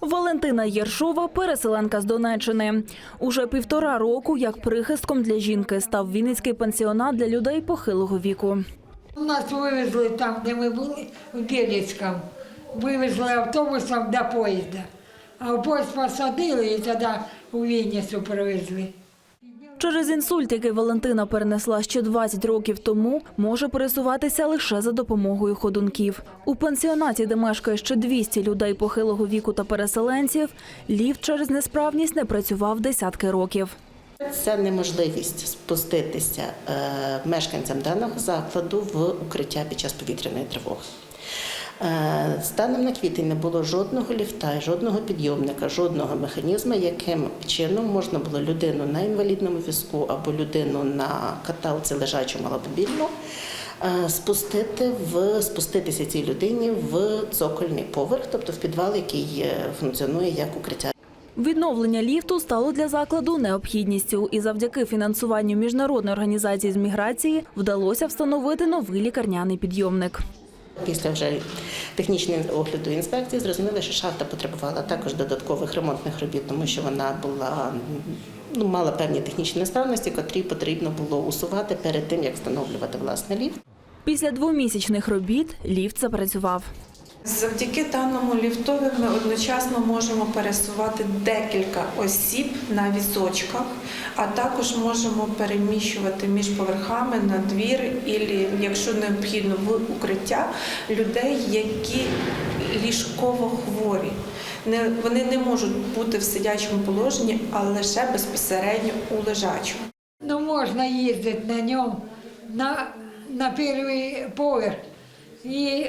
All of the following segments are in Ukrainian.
Валентина Єршова, переселенка з Донеччини. Уже півтора року як прихистком для жінки став Вінницький пансіонат для людей похилого віку. Нас вивезли там, де ми були, в Білецькому. Вивезли автобусом до поїзда. А в поїзд посадили і тоді у Вінницю привезли. Через інсульт, який Валентина перенесла ще 20 років тому, може пересуватися лише за допомогою ходунків. У пансіонаті, де мешкає ще 200 людей похилого віку та переселенців, ліфт через несправність не працював десятки років. Це неможливість спуститися е, мешканцям даного закладу в укриття під час повітряної тривоги. Е, Станом на квітень не було жодного ліфта, жодного підйомника, жодного механізму, яким чином можна було людину на інвалідному візку або людину на каталці лежачому або мобільну е, спустити в спуститися цій людині в цокольний поверх, тобто в підвал, який функціонує як укриття. Відновлення ліфту стало для закладу необхідністю, і завдяки фінансуванню міжнародної організації з міграції вдалося встановити новий лікарняний підйомник. Після вже технічного огляду інспекції зрозуміли, що шахта потребувала також додаткових ремонтних робіт, тому що вона була ну, мала певні технічні несправності, котрі потрібно було усувати перед тим, як встановлювати власне ліфт. Після двомісячних робіт ліфт запрацював. Завдяки даному ліфтові ми одночасно можемо пересувати декілька осіб на візочках, а також можемо переміщувати між поверхами на двір, і, якщо необхідно, в укриття людей, які ліжково хворі. Не, вони не можуть бути в сидячому положенні, а лише безпосередньо у лежачому. Ну, можна їздити на ньому на, на перший поверх і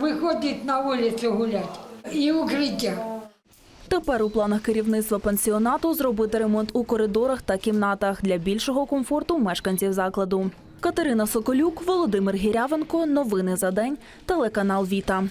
виходити на вулицю гуляти. І укриття. Тепер у планах керівництва пансіонату зробити ремонт у коридорах та кімнатах для більшого комфорту мешканців закладу. Катерина Соколюк, Володимир Гірявенко. Новини за день. Телеканал Віта.